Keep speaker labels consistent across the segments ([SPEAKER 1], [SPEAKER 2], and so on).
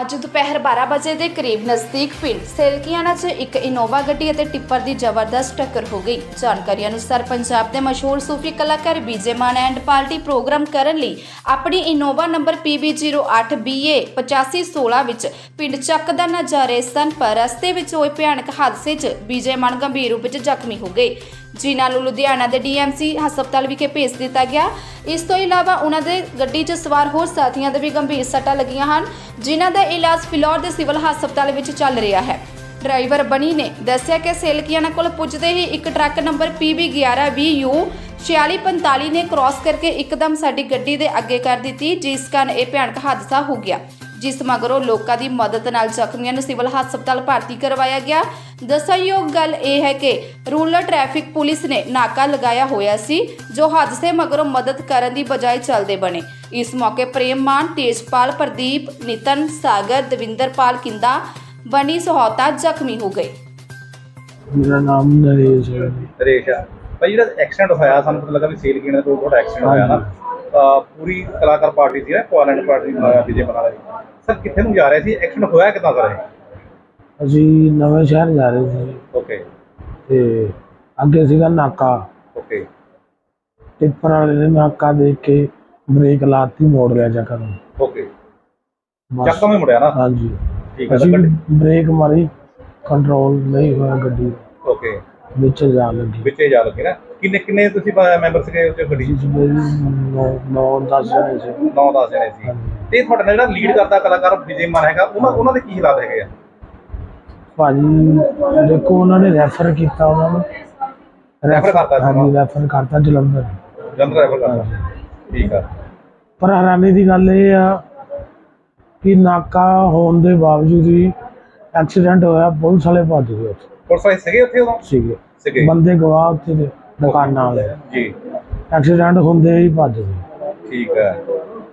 [SPEAKER 1] ਅੱਜ ਦੁਪਹਿਰ 12 ਵਜੇ ਦੇ ਕਰੀਬ ਨਜ਼ਦੀਕ ਪਿੰਡ ਸੇਲਕੀਆਣਾ 'ਚ ਇੱਕ ਇਨੋਵਾ ਗੱਡੀ ਅਤੇ ਟਿੱਪਰ ਦੀ ਜ਼ਬਰਦਸਤ ਟੱਕਰ ਹੋ ਗਈ। ਜਾਣਕਾਰੀ ਅਨੁਸਾਰ ਪੰਜਾਬ ਦੇ ਮਸ਼ਹੂਰ ਸੂਫੀ ਕਲਾਕਾਰ ਬੀਜੇ ਮਾਨ ਐਂਡ ਪਾਰਟੀ ਪ੍ਰੋਗਰਾਮ ਕਰਨ ਲਈ ਆਪਣੀ ਇਨੋਵਾ ਨੰਬਰ PB08BA 8516 ਵਿੱਚ ਪਿੰਡ ਚੱਕ ਦਾ ਨਾ ਰਹੇ ਸਨ, ਪਰ ਰਸਤੇ ਵਿੱਚ ਹੋਏ ਭਿਆਨਕ ਹਾਦਸੇ 'ਚ ਬੀਜੇ ਮਾਨ ਗੰਭੀਰ ਰੂਪ ਵਿੱਚ ਜ਼ਖਮੀ ਹੋ ਗਏ। ਜਿਨ੍ਹਾਂ ਨੂੰ ਲੁਧਿਆਣਾ ਦੇ ਡੀਐਮਸੀ ਹਸਪਤਾਲ ਵਿਖੇ ਭੇਜ ਦਿੱਤਾ ਗਿਆ। ਇਸ ਤੋਂ ਇਲਾਵਾ ਉਹਨਾਂ ਦੇ ਗੱਡੀ 'ਚ ਸਵਾਰ ਹੋਰ ਸਾਥੀਆਂ ਦੇ ਵੀ ਗੰਭੀਰ ਸੱਟਾਂ ਲੱਗੀਆਂ ਹਨ, ਜਿਨ੍ਹਾਂ ਦਾ ਇਲਾਜ ਫਿਲੌਰ ਦੇ ਸਿਵਲ ਹਸਪਤਾਲ ਵਿੱਚ ਚੱਲ ਰਿਹਾ ਹੈ। ਡਰਾਈਵਰ ਬਣੀ ਨੇ ਦੱਸਿਆ ਕਿ ਸੇਲਕੀਆਣਾ ਕੋਲ ਪੁੱਜਦੇ ਹੀ ਇੱਕ ਟਰੱਕ ਨੰਬਰ PB11VU 4645 ਨੇ ਕ੍ਰਾਸ ਕਰਕੇ ਇੱਕਦਮ ਸਾਡੀ ਗੱਡੀ ਦੇ ਅੱਗੇ ਕਰ ਦਿੱਤੀ, ਜਿਸ ਕਾਰਨ ਇਹ ਭਿਆਨਕ ਹਾਦਸਾ ਹੋ ਗਿਆ। ਜਿਸ ਮਗਰੋਂ ਲੋਕਾਂ ਦੀ ਮਦਦ ਨਾਲ ਜ਼ਖਮੀਆਂ ਨੂੰ ਸਿਵਲ ਹਸਪਤਾਲ ਭਰਤੀ ਕਰਵਾਇਆ ਗਿਆ। ਦੱਸਣਯੋਗ ਗੱਲ ਇਹ ਹੈ ਕਿ ਰੂਰਲ ਟ੍ਰੈਫਿਕ ਪੁਲਿਸ ਨੇ ਨਾਕਾ ਲਗਾਇਆ ਹੋਇਆ ਸੀ ਜੋ ਹਾਦਸੇ ਮਗਰੋਂ ਮਦਦ ਕਰਨ ਦੀ ਬਜਾਏ ਚੱਲਦੇ ਬਣੇ। ਇਸ ਮੌਕੇ ਪ੍ਰੇਮ ਮਾਨ ਤੇਜਪਾਲ ਪ੍ਰਦੀਪ ਨਿਤਨ ਸਾਗਰ ਦਵਿੰਦਰਪਾਲ ਕਿੰਦਾ ਬਣੀ ਸਹੌਤਾ ਜ਼ਖਮੀ ਹੋ ਗਏ।
[SPEAKER 2] ਮੇਰਾ ਨਾਮ ਨਰੇਸ਼ ਹੈ।
[SPEAKER 3] ਨਰੇਸ਼ ਆ। ਭਾਈ ਜਿਹੜਾ ਐਕਸੀਡੈਂਟ ਹੋਇਆ ਸਾਨੂੰ ਪਤਾ ਲੱਗਾ ਵੀ ਸੇਲ ਕੀਣੇ ਤੋਂ ਤੁਹਾਡਾ ਐਕਸੀਡੈਂਟ ਹੋਇਆ ਨਾ। ਪੂਰੀ ਕਲਾਕਾਰ ਪਾਰਟੀ ਸੀ ਨਾ ਕੁਆਲੈਂਡ ਪਾਰਟੀ ਵਿਜੇ ਬਣਾ ਰਹੀ ਸਰ ਕਿੱਥੇ ਨੂੰ ਜਾ ਰਹੇ ਸੀ? ਐਕਸੀਡੈਂਟ ਹੋਇਆ ਕਿੱਦਾਂ ਸਰ
[SPEAKER 2] ਅਸੀਂ ਨਵੇਂ ਸ਼ਹਿਰ ਜਾ ਰਹੇ ਸੀ।
[SPEAKER 3] ਓਕੇ
[SPEAKER 2] ਤੇ ਅੱਗੇ ਸੀਗਾ ਨਾਕਾ।
[SPEAKER 3] ਓਕੇ
[SPEAKER 2] ਟਿੱਪਰ ਵਾਲੇ ਨੇ ਨਾਕਾ ਦੇਖ ਕੇ ਬ੍ਰੇਕ ਲਾਤੀ ਮੋੜ ਲਿਆ ਚੱਕਰ ਨੂੰ।
[SPEAKER 3] ਓਕੇ। ਚੱਕਾ ਮੈਂ ਮੁੜਿਆ ਨਾ?
[SPEAKER 2] ਹਾਂਜੀ।
[SPEAKER 3] ਠੀਕ ਹੈ
[SPEAKER 2] ਬ੍ਰੇਕ ਮਾਰੀ ਕੰਟਰੋਲ ਨਹੀਂ ਹੋਇਆ ਗੱਡੀ।
[SPEAKER 3] ਓਕੇ
[SPEAKER 2] ਵਿੱਚ ਜਾ ਲੱਗੀ।
[SPEAKER 3] ਵਿੱਚੇ ਜਾ ਲੱਗੇ ਨਾ? ਕਿੰਨੇ ਕਿੰਨੇ ਤੁਸੀਂ ਮੈਂਬਰ ਸੀਗੇ ਉੱਥੇ ਗੱਡੀ
[SPEAKER 2] ਜਿਸ ਮੇਰੀ ਨੌ 10 ਜਣੇ ਸੀ।
[SPEAKER 3] 9-10 ਜਣੇ ਸੀ। ਤੇ ਤੁਹਾਡੇ ਨਾਲ ਜਿਹੜਾ ਲੀਡ ਕਰਦਾ ਕਲਾਕਾਰ ਵਿਜੇ ਮਾਨ ਹੈਗਾ ਉਹਨਾਂ ਉਹਨਾਂ ਦੇ ਕੀ ਹਾਲਾਤ ਹੈਗੇ ਆ?
[SPEAKER 2] ਭਾਜੀ ਦੇਖੋ ਉਹਨਾਂ ਨੇ ਰੈਫਰ ਕੀਤਾ ਉਹਨਾਂ ਨੂੰ।
[SPEAKER 3] Refer ਕਰਤਾ ਸੀ।
[SPEAKER 2] ਹਾਂਜੀ? ਰੈਫਰ ਕਰਤਾ ਜਲੰਧਰ।
[SPEAKER 3] ਜਨਰਲ ਡਰਾਈਵਰ ਕਰਦਾ ਠੀਕ ਆ।
[SPEAKER 2] ਪਰ ਹੈਰਾਨੀ ਦੀ ਗੱਲ ਇਹ ਆ ਕਿ ਨਾਕਾ ਹੋਣ ਦੇ ਬਾਵਜੂਦ ਵੀ ਐਕਸੀਡੈਂਟ ਹੋਇਆ ਪੁਲਿਸ ਵਾਲੇ ਭੱਜ ਗਏ ਉੱਥੇ।
[SPEAKER 3] ਪੁਲਿਸ ਵਾਲੇ ਸੀਗੇ ਉੱਥੇ ਉਦੋਂ?
[SPEAKER 2] ਸੀਗੇ।
[SPEAKER 3] ਸੀਗੇ।
[SPEAKER 2] ਬੰਦੇ ਗਵਾਹ ਉੱਥੇ ਦੇ। ਦੁਕਾਨਾਂ ਵਾਲੇ
[SPEAKER 3] ਜੀ।
[SPEAKER 2] ਐਕਸੀਡੈਂਟ ਹੁੰਦੇ ਹੀ ਭੱਜ ਗਏ।
[SPEAKER 3] ਠੀਕ ਹੈ।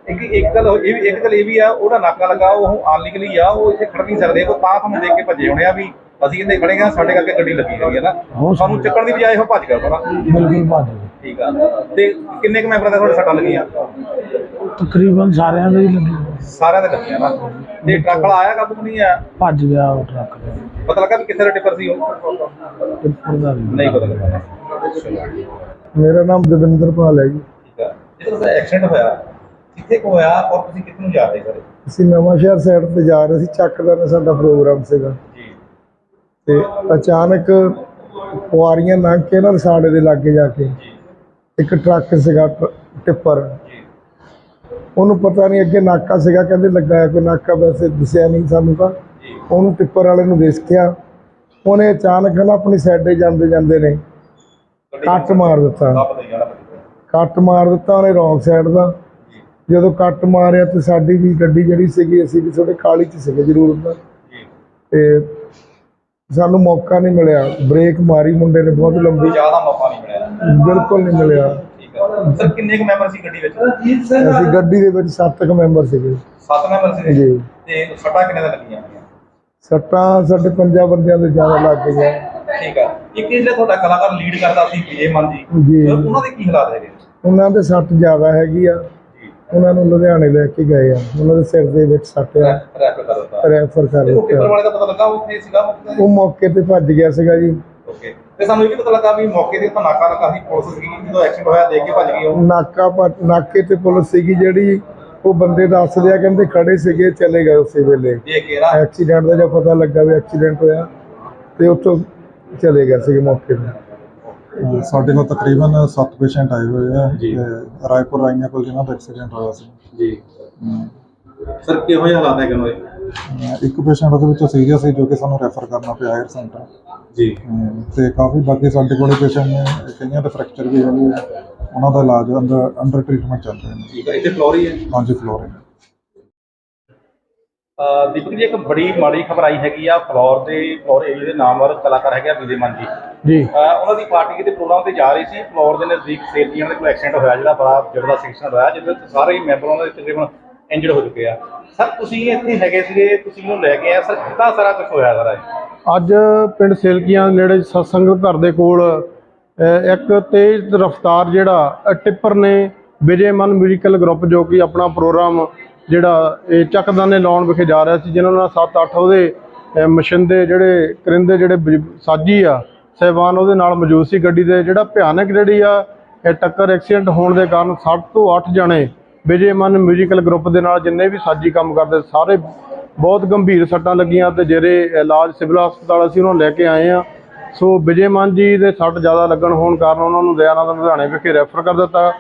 [SPEAKER 3] ਇੱਕ ਇੱਕ ਗੱਲ ਹੋ- ਇਹ ਵੀ ਇੱਕ ਗੱਲ ਇਹ ਵੀ ਆ ਉਹਦਾ ਨਾਕਾ ਲੱਗਾ ਉਹ ਅਨਲੀਗਲੀ ਆ ਉਹ ਇੱਥੇ ਖੜ ਨਹੀਂ ਸਕਦੇ ਉਹ ਤਾਂ ਤੁਹਾਨੂੰ ਦੇਖ ਕੇ ਭੱਜੇ ਹੋਣੇ ਆ ਵੀ ਅਸੀਂ ਇੱਥੇ ਖੜੇ ਹਾਂ ਸਾਡੇ ਕਰਕੇ ਗੱਡੀ ਲੱਗੀ ਹੋਈ ਹੈ ਨਾ।
[SPEAKER 2] ਹੋ
[SPEAKER 3] ਸਾਨੂੰ। ਚੱਕਣ ਦੀ ਬਜਾਏ ਉਹ ਭੱਜ ਗਿਆ ਸਾਰਾ
[SPEAKER 2] ਬਿਲਕੁਲ ਭੱਜ ਗਏ।
[SPEAKER 3] ਠੀਕ ਆ। ਤੇ ਕਿੰਨੇ ਕੁ ਮੈਂਬਰਾਂ ਦੇ ਤੁਹਾਡੇ ਸੱਟਾਂ ਲੱਗੀਆਂ?
[SPEAKER 2] ਤਕਰੀਬਨ ਸਾਰਿਆਂ ਦੇ ਹੀ ਲੱਗੀ।
[SPEAKER 3] ਸਾਰਿਆਂ ਦੇ ਲੱਗੀਆਂ ਨਾ। ਤੇ ਟਰੱਕ ਵਾਲਾ ਆਇਆ ਕਾਬੂ ਨਹੀਂ ਆਇਆ?
[SPEAKER 2] ਭੱਜ ਗਿਆ ਉਹ ਟਰੱਕ। ਦੇ
[SPEAKER 3] ਪਤਾ ਲੱਗਾ ਵੀ ਕਿੱਥੇ ਦਾ ਟਿੱਪਰ ਸੀ ਉਹ?
[SPEAKER 2] ਟਿੱਪਰ ਦਾ ਵੀ।
[SPEAKER 3] ਨਹੀਂ ਪਤਾ ਲੱਗਾ।
[SPEAKER 4] ਮੇਰਾ ਨਾਮ ਦਵਿੰਦਰਪਾਲ ਹੈ ਜੀ।
[SPEAKER 3] ਦਾ ਐਕਸੀਡੈਂਟ ਹੋਇਆ ਕਿੱਥੇ ਕੁ ਹੋਇਆ ਔਰ ਤੁਸੀਂ ਕਿੱਥੇ ਜਾ ਰਹੇ ਸਰ?
[SPEAKER 4] ਅਸੀਂ ਨਵਾਂ ਸ਼ਹਿਰ ਸਾਈਡ ਤੇ ਜਾ ਰਹੇ ਸੀ ਚੱਕ ਦਾ ਨਾ ਸਾਡਾ ਪ੍ਰੋਗਰਾਮ ਸੀਗਾ।
[SPEAKER 3] ਜੀ।
[SPEAKER 4] ਤੇ ਅਚਾਨਕ ਕੁਆਰੀਆਂ ਲੰਘ ਕੇ ਨਾ ਰਸਾੜੇ ਦੇ ਲਾਗੇ ਜਾ ਕੇ। ਇੱਕ ਟਰੱਕ ਸੀਗਾ ਟਿੱਪਰ। ਉਹਨੂੰ ਪਤਾ ਨਹੀਂ ਅੱਗੇ ਨਾਕਾ ਸੀਗਾ ਕਹਿੰਦੇ ਲੱਗਾ ਹੈ ਕੋਈ ਨਾਕਾ ਵੈਸੇ ਦਿਸਿਆ ਨਹੀਂ ਸਾਨੂੰ ਤਾਂ। ਉਹਨੂੰ ਟਿੱਪਰ ਵਾਲੇ ਨੂੰ ਦੇਖਿਆ ਉਹਨੇ ਅਚਾਨਕ ਨਾ ਆਪਣੀ ਸਾਈਡੇ ਜਾਂਦੇ ਜਾਂਦੇ ਨੇ ਕੱਟ ਮਾਰ ਦਿੱਤਾ।
[SPEAKER 3] ਦੇ
[SPEAKER 4] ਕੱਟ ਮਾਰ ਦਿੱਤਾ ਉਹਨੇ ਰੌਂਗ ਸਾਈਡ ਦਾ। ਜਦੋਂ ਕੱਟ ਮਾਰਿਆ ਤੇ ਸਾਡੀ ਵੀ ਗੱਡੀ ਜਿਹੜੀ ਸੀਗੀ ਅਸੀਂ ਵੀ ਥੋੜੇ ਕਾਲੀ ਚ ਸੀਗੇ ਜ਼ਰੂਰ।
[SPEAKER 3] ਜੀ।
[SPEAKER 4] ਤੇ ਸਾਨੂੰ ਮੌਕਾ ਨਹੀਂ ਮਿਲਿਆ। ਬ੍ਰੇਕ ਮਾਰੀ ਮੁੰਡੇ ਨੇ ਬਹੁਤ ਲੰਬੀ।
[SPEAKER 3] ਜ਼ਿਆਦਾ ਮੌਕਾ ਨਹੀਂ ਮਿਲਿਆ।
[SPEAKER 4] ਬਿਲਕੁਲ ਨਹੀਂ ਮਿਲਿਆ।
[SPEAKER 3] ਠੀਕ ਆ ਸਰ ਕਿੰਨੇ ਕੁ ਮੈਂਬਰ ਸੀ ਗੱਡੀ ਵਿੱਚ?
[SPEAKER 4] ਅਸੀਂ ਗੱਡੀ ਦੇ ਵਿੱਚ ਸੱਤ ਕੁ ਮੈਂਬਰ ਸੀਗੇ।
[SPEAKER 3] ਸੱਤ ਮੈਂਬਰ ਸੀ
[SPEAKER 4] ਜੀ।
[SPEAKER 3] ਤੇ ਸੱਟਾਂ ਕਿੰਨੇ ਦਾ ਲੱਗੀਆਂ ਹੋਈਆਂ?
[SPEAKER 4] ਸੱਟਾਂ ਸਾਡੇ ਪੰਜਾਂ ਬੰਦਿਆਂ ਦੇ ਜ਼ਿਆਦਾ ਲੱਗ ਗਈਆਂ।
[SPEAKER 3] ਠੀਕ ਆ ਇੱਕ ਜਿਹੜਾ ਤੁਹਾਡਾ ਕਲਾਕਾਰ ਲੀਡ ਕਰਦਾ ਸੀ ਵਿਜੇ ਮਨ ਜੀ
[SPEAKER 4] ਜੀ।
[SPEAKER 3] ਉਹਨਾਂ ਦੇ ਕੀ ਹਾਲਾਤ ਹੈਗੇ?
[SPEAKER 4] ਉਹਨਾਂ ਦੇ ਸੱਟ ਜ਼ਿਆਦਾ ਹੈਗੀ ਆ। ਉਹਨਾਂ ਨੂੰ ਲੁਧਿਆਣੇ ਲੈ ਕੇ ਗਏ ਆ। ਉਹਨਾਂ ਦੇ ਸਿਰ ਦੇ ਵਿੱਚ ਸੱਟ ਆ।
[SPEAKER 3] ਰੈਫਰ ਕਰ ਦਿੱਤਾ।
[SPEAKER 4] ਰੈਫਰ ਕਰ
[SPEAKER 3] ਤੇ ਉਹ ਟਿੱਪਰ
[SPEAKER 4] ਦਿੱਤਾ
[SPEAKER 3] ਵਾਲੇ ਦਾ ਪਤਾ ਲੱਗਾ? ਉਹ ਉੱਥੇ ਸੀਗਾ ਮੌਕੇ
[SPEAKER 4] ਉਹ ਮੌਕੇ ਤੇ ਭੱਜ ਗਿਆ ਸੀਗਾ ਜੀ।
[SPEAKER 3] ਓਕੇ ਤੇ ਸਾਨੂੰ ਇਹ ਵੀ ਪਤਾ ਲੱਗਾ ਵੀ ਮੌਕੇ ਤੇ ਤਾਂ ਨਾਕਾ ਲੱਗਾ ਸੀ ਪੁਲਿਸ ਸੀ ਜਦੋਂ ਐਕਸੀਡੈਂਟ ਹੋਇਆ ਦੇਖ ਕੇ ਭੱਜ ਗਈ ਉਹ।
[SPEAKER 4] ਨਾਕਾ ਪਰ ਨਾਕੇ ਤੇ ਪੁਲਿਸ ਸੀਗੀ ਜਿਹੜੀ ਉਹ ਬੰਦੇ ਦੱਸਦੇ ਆ ਕਹਿੰਦੇ ਖੜੇ ਸੀਗੇ ਚਲੇ ਗਏ ਉਸੇ ਵੇਲੇ।
[SPEAKER 3] ਦੇਖ ਕੇ ਨਾ।
[SPEAKER 4] ਐਕਸੀਡੈਂਟ ਦਾ ਜਦ ਪਤਾ ਲੱਗਾ ਵੀ ਐਕਸੀਡੈਂਟ ਹੋਇਆ। ਤੇ ਉੱਥੋਂ ਚਲੇ ਗਏ ਸੀਗੇ ਮੌਕੇ ਤੇ।
[SPEAKER 5] ਸਾਡੇ ਕੋਲ ਤਕਰੀਬਨ 7 ਪੇਸ਼ੈਂਟ ਆਏ ਹੋਏ ਆ
[SPEAKER 3] ਜੀ।
[SPEAKER 5] ਤੇ ਰਾਏਪੁਰ ਰਾਈਆਂ ਕੋਲ ਜਿਹਨਾਂ ਦਾ ਐਕਸੀਡੈਂਟ ਹੋਇਆ ਸੀ।
[SPEAKER 3] ਜੀ।
[SPEAKER 5] ਹਮ,
[SPEAKER 3] ਸਰ ਕਿਹੋ ਜਿਹੇ ਹਾਲਾਤ ਹੈਗੇ ਦੇ
[SPEAKER 5] ਅਹ ਇੱਕ ਪੇਸ਼ੈਂਟ ਉਹਦੇ ਵਿੱਚੋਂ ਸੀਰੀਅਸ ਸੀ ਜੋ ਕਿ ਸਾਨੂੰ ਰੈਫਰ ਕਰਨਾ ਪਿਆ ਹਾਇਰ ਸੈਂਟਰ
[SPEAKER 3] ਜੀ।
[SPEAKER 5] ਤੇ ਕਾਫੀ ਬਾਕੀ ਸਾਡੇ ਕੋਲੇ ਪੇਸ਼ੈਂਟ ਨੇ ਕਈਆਂ ਦੇ ਫ੍ਰੈਕਚਰ ਵੀ ਹੋਏ ਆ। ਉਹਨਾਂ ਦਾ ਇਲਾਜ ਅੰਦਰ ਅੰਡਰ ਟ੍ਰੀਟਮੈਂਟ ਚੱਲ ਰਿਹਾ ਹੈ।
[SPEAKER 3] ਠੀਕ ਹੈ ਇੱਥੇ ਫਲੋਰੀ ਹੈ
[SPEAKER 5] ਹਾਂਜੀ ਫਲੋਰਿੰਗ
[SPEAKER 3] ਦੀਪਕ ਜੀ ਇੱਕ ਬੜੀ ਮਾੜੀ ਖਬਰ ਆਈ ਹੈਗੀ ਆ ਫਲੋਰ ਦੇ ਫਲੋਰ ਏਰੀਆ ਦੇ ਨਾਮਵਰ ਕਲਾਕਾਰ ਹੈਗੇ ਵਿਜੇ ਮਨ ਜੀ।
[SPEAKER 2] ਜੀ।
[SPEAKER 3] ਉਹਨਾਂ ਦੀ ਪਾਰਟੀ ਕਿਤੇ ਪ੍ਰੋਗਰਾਮ ਤੇ ਜਾ ਰਹੀ ਸੀ ਫਲੋਰ ਦੇ ਨਜ਼ਦੀਕ ਸੇਲਜੀਆਂ ਦੇ ਕੋਲ ਐਕਸੀਡੈਂਟ ਹੋਇਆ ਜਿਹੜਾ ਬੜਾ ਜਿਹੜਾ ਐਕਸੀਡੈਂਟ ਹੋਇਆ ਜਿਹਦੇ ਵਿੱਚ ਸਾਰੇ ਮੈਂਬਰ ਉਹਨਾਂ ਦੇ ਤਕਰੀਬਨ ਇੰਜਰਡ ਹੋ ਚੁੱਕੇ ਆ। ਸਰ ਤੁਸੀਂ ਇੱਥੇ ਹੈਗੇ ਸੀਗੇ ਤੁਸੀਂ ਉਹਨੂੰ ਲੈ ਕੇ ਆਏ ਸਰ ਕਿੱਦਾਂ ਸਾਰਾ ਕੁਝ ਹੋਇਆ ਸਾਰਾ?
[SPEAKER 6] ਅੱਜ ਪਿੰਡ ਸੇਲਕੀਆਂ ਨੇੜੇ ਸਤਸੰਗ ਘਰ ਦੇ ਕੋਲ ਇੱਕ ਤੇਜ਼ ਰਫ਼ਤਾਰ ਜਿਹੜਾ ਟਿੱਪਰ ਨੇ ਵਿਜੇ ਮਨ ਮਿਊਜ਼ੀਕਲ ਗਰੁੱਪ ਜੋ ਕਿ ਆਪਣਾ ਪ੍ਰੋਗਰਾਮ ਜਿਹੜਾ ਇਹ ਚੱਕਦਾਨੇ ਲਾਉਣ ਵਿਖੇ ਜਾ ਰਿਹਾ ਸੀ ਜਿਨ੍ਹਾਂ ਨਾਲ 7-8 ਉਹਦੇ ਅਹ, ਮਸ਼ਿੰਦੇ ਜਿਹੜੇ ਕਰਿੰਦੇ ਜਿਹੜੇ ਬਜ- ਸਾਜੀ ਆ ਸਹਿਬਾਨ ਉਹਦੇ ਨਾਲ ਮੌਜੂਦ ਸੀ ਗੱਡੀ ਦੇ ਜਿਹੜਾ ਭਿਆਨਕ ਜਿਹੜੀ ਆ ਇਹ ਟੱਕਰ ਐਕਸੀਡੈਂਟ ਹੋਣ ਦੇ ਕਾਰਨ 60 ਤੋਂ 8 ਜਣੇ ਵਿਜੇ ਮਨ ਮਿਊਜ਼ੀਕਲ ਗਰੁੱਪ ਦੇ ਨਾਲ ਜਿੰਨੇ ਵੀ ਸਾਜੀ ਕੰਮ ਕਰਦੇ ਸਾਰੇ ਬਹੁਤ ਗੰਭੀਰ ਸੱਟਾਂ ਲੱਗੀਆਂ ਤੇ ਜਿਹੜੇ ਇਲਾਜ ਸਿਵਲ ਹਸਪਤਾਲ ਅਸੀਂ ਉਹਨਾਂ ਨੂੰ ਲੈ ਕੇ ਆਏ ਆ। ਸੋ ਵਿਜੇ ਮਾਨ ਜੀ ਦੇ ਸੱਟ ਜ਼ਿਆਦਾ ਲੱਗਣ ਹੋਣ ਕਾਰਨ ਉਹਨਾਂ ਨੂੰ ਦਇਆਨੰਦ ਲੁਧਿਆਣੇ ਵਿਖੇ ਰੈਫਰ ਕਰ ਦਿੱਤਾ।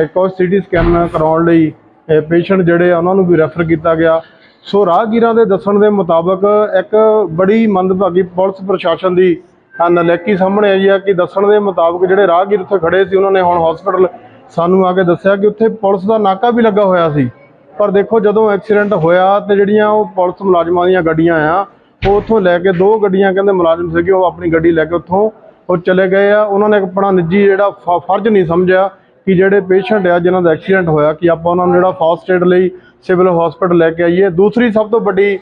[SPEAKER 6] ਇੱਕ ਉਹ ਸਿਟੀ ਸਕੈਨ ਕਰਾਉਣ ਲਈ ਪੇਸ਼ੈਂਟ ਜਿਹੜੇ ਆ, ਉਹਨਾਂ ਨੂੰ ਵੀ ਰੈਫਰ ਕੀਤਾ ਗਿਆ। ਸੋ ਰਾਹਗੀਰਾਂ ਦੇ ਦੱਸਣ ਦੇ ਮੁਤਾਬਕ ਇੱਕ ਬੜੀ ਮੰਦਭਾਗੀ ਪੁਲਿਸ ਪ੍ਰਸ਼ਾਸਨ ਦੀ ਆਹ ਸਾਹਮਣੇ ਆਈ ਆ ਕਿ ਦੱਸਣ ਦੇ ਮੁਤਾਬਕ ਜਿਹੜੇ ਰਾਹਗੀਰ ਉੱਥੇ ਖੜੇ ਸੀ, ਉਹਨਾਂ ਨੇ ਹੁਣ ਹਸਪੀਟਲ ਸਾਨੂੰ ਆ ਕੇ ਦੱਸਿਆ ਕਿ ਉੱਥੇ ਪੁਲਿਸ ਦਾ ਨਾਕਾ ਵੀ ਲੱਗਾ ਹੋਇਆ ਸੀ। ਪਰ ਦੇਖੋ, ਜਦੋਂ ਐਕਸੀਡੈਂਟ ਹੋਇਆ ਤੇ ਜਿਹੜੀਆਂ ਉਹ ਪੁਲਿਸ ਮੁਲਾਜ਼ਮਾਂ ਦੀਆਂ ਗੱਡੀਆਂ ਆ, ਉਹ ਉੱਥੋਂ ਲੈ ਕੇ ਦੋ ਗੱਡੀਆਂ ਕਹਿੰਦੇ ਮੁਲਾਜ਼ਮ ਸੀਗੇ, ਉਹ ਆਪਣੀ ਗੱਡੀ ਲੈ ਕੇ ਉੱਥੋਂ ਉਹ ਚਲੇ ਗਏ ਆ। ਉਹਨਾਂ ਨੇ ਆਪਣਾ ਨਿੱਜੀ ਜਿਹੜਾ ਫ- ਫਰਜ਼ ਨਹੀਂ ਸਮਝਿਆ। ਕਿ ਜਿਹੜੇ ਪੇਸ਼ੈਂਟ ਆ ਜਿਨ੍ਹਾਂ ਦਾ ਐਕਸੀਡੈਂਟ ਹੋਇਆ ਕਿ ਆਪਾਂ ਉਹਨਾਂ ਨੂੰ ਜਿਹੜਾ ਫਾਸਟ ਏਡ ਲਈ ਸਿਵਲ ਹਸਪੀਟਲ ਲੈ ਕੇ ਆਈਏ। ਦੂਸਰੀ ਸਭ ਤੋਂ ਵੱਡੀ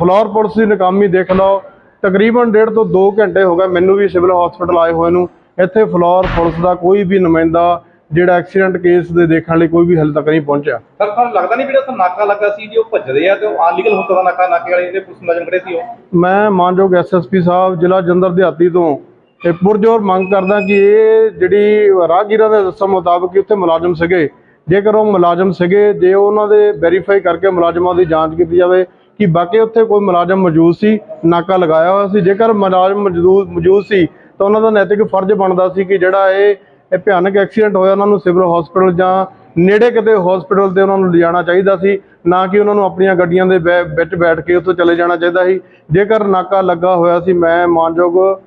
[SPEAKER 6] ਫਲੋਰ ਪੁਲਿਸ ਦੀ ਨਾਕਾਮੀ ਦੇਖ ਲਓ। ਤਕਰੀਬਨ ਡੇਢ ਤੋਂ 2 ਘੰਟੇ ਹੋ ਗਏ ਮੈਨੂੰ ਵੀ ਸਿਵਲ ਹਸਪੀਟਲ ਆਏ ਹੋਏ ਨੂੰ। ਇੱਥੇ ਫਲੋਰ ਪੁਲਿਸ ਦਾ ਕੋਈ ਵੀ ਨੁਮਾਇੰਦਾ ਜਿਹੜਾ ਐਕਸੀਡੈਂਟ ਕੇਸ ਦੇ ਦੇਖਣ ਲਈ ਕੋਈ ਵੀ ਹਾਲੇ ਤੱਕ ਨਹੀਂ ਪਹੁੰਚਿਆ।
[SPEAKER 3] ਸਰ ਤੁਹਾਨੂੰ ਲੱਗਦਾ ਨਹੀਂ ਵੀ ਜਿਹੜਾ ਨਾਕਾ ਲੱਗਾ ਸੀ ਜੀ ਉਹ ਭੱਜਦੇ ਆ ਤੇ ਉਹ ਅਨਲੀਗਲ ਹੋ ਸਕਦਾ ਨਾਕਾ ਨਾਕੇ ਵਾਲੇ ਜਿਹੜੇ ਪੁਲਿਸ ਮੁਲਾਜ਼ਮ ਖੜੇ ਸੀ ਉਹ?
[SPEAKER 6] ਮੈਂ ਮਾਨਯੋਗ ਐਸਐਸਪੀ ਸਾਹਿਬ ਜ਼ਿਲ੍ਹਾ ਜੰਦਰ ਦਿਹਾਤੀ ਤੋਂ ਇਹ ਪੁਰਜੋਰ ਮੰਗ ਕਰਦਾ ਕਿ ਇਹ ਜਿਹੜੀ ਰਾਹਗੀਰਾਂ ਦੇ ਦੱਸਣ ਮੁਤਾਬਕ ਕਿ ਉੱਥੇ ਮੁਲਾਜ਼ਮ ਸੀਗੇ। ਜੇਕਰ ਉਹ ਮੁਲਾਜ਼ਮ ਸੀਗੇ, ਜੇ ਉਹਨਾਂ ਦੇ ਵੈਰੀਫਾਈ ਕਰਕੇ ਮੁਲਾਜ਼ਮਾਂ ਦੀ ਜਾਂਚ ਕੀਤੀ ਜਾਵੇ ਕਿ ਬਾਕੀ ਉੱਥੇ ਕੋਈ ਮੁਲਾਜ਼ਮ ਮੌਜੂਦ ਸੀ, ਨਾਕਾ ਲਗਾਇਆ ਹੋਇਆ ਸੀ। ਜੇਕਰ ਮੁਲਾਜ਼ਮ ਮੌਜੂਦ ਮੌਜੂਦ ਸੀ, ਤਾਂ ਉਹਨਾਂ ਦਾ ਨੈਤਿਕ ਫਰਜ਼ ਬਣਦਾ ਸੀ ਕਿ ਜਿਹੜਾ ਇਹ ਇਹ ਭਿਆਨਕ ਐਕਸੀਡੈਂਟ ਹੋਇਆ, ਉਹਨਾਂ ਨੂੰ ਸਿਵਲ ਹਸਪੀਟਲ ਜਾਂ ਨੇੜੇ ਕਿਤੇ ਹਸਪੀਟਲ ਤੇ ਉਹਨਾਂ ਨੂੰ ਲਿਜਾਣਾ ਚਾਹੀਦਾ ਸੀ, ਨਾ ਕਿ ਉਹਨਾਂ ਨੂੰ ਆਪਣੀਆਂ ਗੱਡੀਆਂ ਦੇ ਬੈ- ਵਿੱਚ ਬੈਠ ਕੇ ਉੱਥੋਂ ਚਲੇ ਜਾਣਾ ਚਾਹੀਦਾ ਸੀ। ਜੇਕਰ ਨਾਕਾ ਲੱਗਾ ਹੋਇਆ ਸੀ, ਮੈਂ ਮਾਨਯੋਗ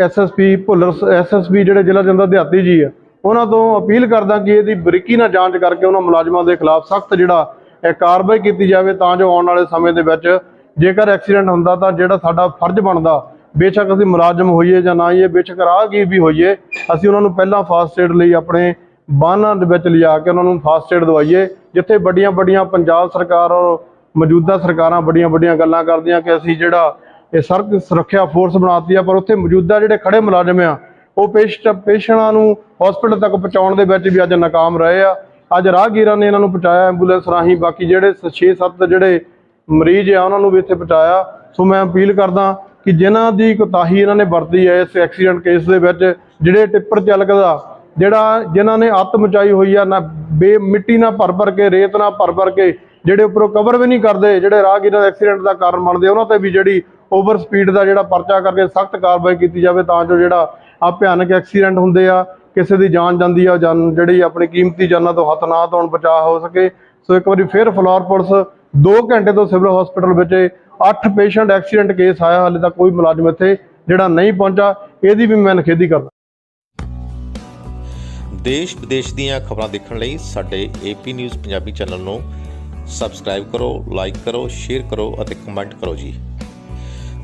[SPEAKER 6] ਐਸਐਸਪੀ ਭੁੱਲਰ ਐਸਐਸਪੀ ਜਿਹੜੇ ਜ਼ਿਲ੍ਹਾ ਜੰਦਰ ਦਿਹਾਤੀ ਜੀ ਆ, ਉਹਨਾਂ ਤੋਂ ਅਪੀਲ ਕਰਦਾ ਕਿ ਇਹਦੀ ਬਰੀਕੀ ਨਾਲ ਜਾਂਚ ਕਰਕੇ ਉਹਨਾਂ ਮੁਲਾਜ਼ਮਾਂ ਦੇ ਖਿਲਾਫ ਸਖਤ ਜਿਹੜਾ ਇਹ ਕਾਰਵਾਈ ਕੀਤੀ ਜਾਵੇ ਤਾਂ ਜੋ ਆਉਣ ਵਾਲੇ ਸਮੇਂ ਦੇ ਵਿੱਚ ਜੇਕਰ ਐਕਸੀਡੈਂਟ ਹੁੰਦਾ ਤਾਂ ਜਿਹੜਾ ਸਾਡਾ ਫਰਜ਼ ਬਣਦਾ, ਬੇਸ਼ੱਕ ਅਸੀਂ ਮੁਲਾਜ਼ਮ ਹੋਈਏ ਜਾਂ ਨਾ ਹੋਈਏ, ਬੇਸ਼ੱਕ ਰਾਹਗੀਰ ਵੀ ਹੋਈਏ, ਅਸੀਂ ਉਹਨਾਂ ਨੂੰ ਪਹਿਲਾਂ ਫਾਸਟ ਏਡ ਲਈ ਆਪਣੇ ਵਾਹਨਾਂ ਦੇ ਵਿੱਚ ਲਿਜਾ ਕੇ ਉਹਨਾਂ ਨੂੰ ਫਾਸਟ ਏਡ ਦਵਾਈਏ, ਜਿੱਥੇ ਵੱਡੀਆਂ ਵੱਡੀਆਂ ਪੰਜਾਬ ਸਰਕਾਰ ਔਰ ਮੌਜੂਦਾ ਸਰਕਾਰਾਂ ਵੱਡੀਆਂ ਵੱਡੀਆਂ ਗੱਲਾਂ ਕਰਦੀਆਂ ਕਿ ਅਸੀਂ ਜਿਹੜਾ ਇਹ ਸੜਕ ਸੁਰੱਖਿਆ ਫੋਰਸ ਬਣਾਤੀ ਆ, ਪਰ ਉੱਥੇ ਮੌਜੂਦਾ ਜਿਹੜੇ ਖੜੇ ਮੁਲਾਜ਼ਮ ਆ, ਉਹ ਪੇਸ਼ਟ ਪੇਸ਼ੈਂਟਾਂ ਨੂੰ ਹਸਪੀਟਲ ਤੱਕ ਪਹੁੰਚਾਉਣ ਦੇ ਵਿੱਚ ਵੀ ਅੱਜ ਨਾਕਾਮ ਰਹੇ ਆ। ਅੱਜ ਰਾਹਗੀਰਾਂ ਨੇ ਇਹਨਾਂ ਨੂੰ ਪਹੁੰਚਾਇਆ ਐਂਬੂਲੈਂਸ ਰਾਹੀਂ, ਬਾਕੀ ਜਿਹੜੇ 6-7 ਜਿਹੜੇ ਮਰੀਜ਼ ਆ, ਉਹਨਾਂ ਨੂੰ ਵੀ ਇੱਥੇ ਪਹੁੰਚਾਇਆ। ਸੋ ਮੈਂ ਅਪੀਲ ਕਰਦਾ ਕਿ ਜਿਨ੍ਹਾਂ ਦੀ ਕੋਤਾਹੀ ਇਹਨਾਂ ਨੇ ਵਰਤੀ ਹੈ ਇਸ ਐਕਸੀਡੈਂਟ ਕੇਸ ਦੇ ਵਿੱਚ, ਜਿਹੜੇ ਟਿੱਪਰ ਚਾਲਕ ਦਾ, ਜਿਹੜਾ ਜਿਨ੍ਹਾਂ ਨੇ ਅੱਤ ਮਚਾਈ ਹੋਈ ਆ, ਨਾ ਬੇ, ਮਿੱਟੀ ਨਾਲ ਭਰ ਭਰ ਕੇ, ਰੇਤ ਨਾਲ ਭਰ ਭਰ ਕੇ, ਜਿਹੜੇ ਉੱਪਰੋਂ ਕਵਰ ਵੀ ਨਹੀਂ ਕਰਦੇ, ਜਿਹੜੇ ਰਾਹਗੀਰਾਂ ਦੇ ਐਕਸੀਡੈਂਟ ਦਾ ਕਾਰਨ ਬਣਦੇ ਉਹਨਾਂ ਤੇ ਵੀ ਜਿਹੜੀ ਓਵਰ ਸਪੀਡ ਦਾ ਜਿਹੜਾ ਪਰਚਾ ਕਰਕੇ ਸਖਤ ਕਾਰਵਾਈ ਕੀਤੀ ਜਾਵੇ ਤਾਂ ਜੋ ਜਿਹੜਾ ਆ ਭਿਆਨਕ ਐਕਸੀਡੈਂਟ ਹੁੰਦੇ ਆ, ਕਿਸੇ ਦੀ ਜਾਨ ਜਾਂਦੀ ਆ, ਜਾਨ ਜਿਹੜੀ ਆਪਣੀ ਕੀਮਤੀ ਜਾਨਾਂ ਤੋਂ ਹੱਥ ਨਾ ਧੋਣ ਬਚਾ ਹੋ ਸਕੇ। ਸੋ ਇੱਕ ਵਾਰੀ ਫਿਰ ਫਲੋਰ ਪੁਲਿਸ 2 ਘੰਟੇ ਤੋਂ ਸਿਵਲ ਹਸਪੀਟਲ ਵਿੱਚ 8 ਪੇਸ਼ੈਂਟ ਐਕਸੀਡੈਂਟ ਕੇਸ ਆਇਆ, ਹਾਲੇ ਤੱਕ ਕੋਈ ਮੁਲਾਜ਼ਮ ਇੱਥੇ ਜਿਹੜਾ ਨਹੀਂ ਪਹੁੰਚਾ, ਇਹਦੀ ਵੀ ਮੈਂ ਨਿਖੇਧੀ ਕਰਦਾ।
[SPEAKER 7] ਦੇਸ਼ ਵਿਦੇਸ਼ ਦੀਆਂ ਖਬਰਾਂ ਦੇਖਣ ਲਈ ਸਾਡੇ ਏਪੀ ਨਿਊਜ਼ ਪੰਜਾਬੀ ਚੈਨਲ ਨੂੰ ਸਬਸਕ੍ਰਾਈਬ ਕਰੋ ਲਾਈਕ ਕਰੋ ਸ਼ੇਅਰ ਕਰੋ ਅਤੇ ਕਮੈਂਟ ਕਰੋ ਜੀ।